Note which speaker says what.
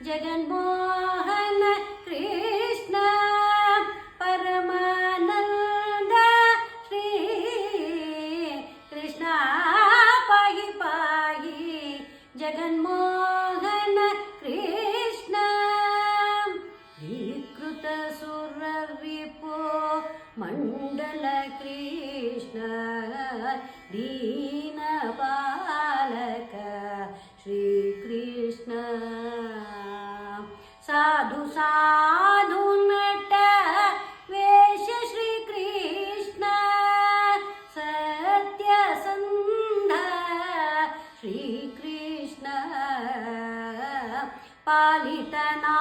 Speaker 1: జగన్మోహన కృష్ణ పరమానంద శ్రీ కృష్ణ పాగి పాగి జగన్మోహన కృష్ణ. వికృత సురవిపో మండల కృష్ణ దీనపా साधु साधु नट वेश श्रीकृष्ण सत्यसन्ध श्रीकृष्ण पालितना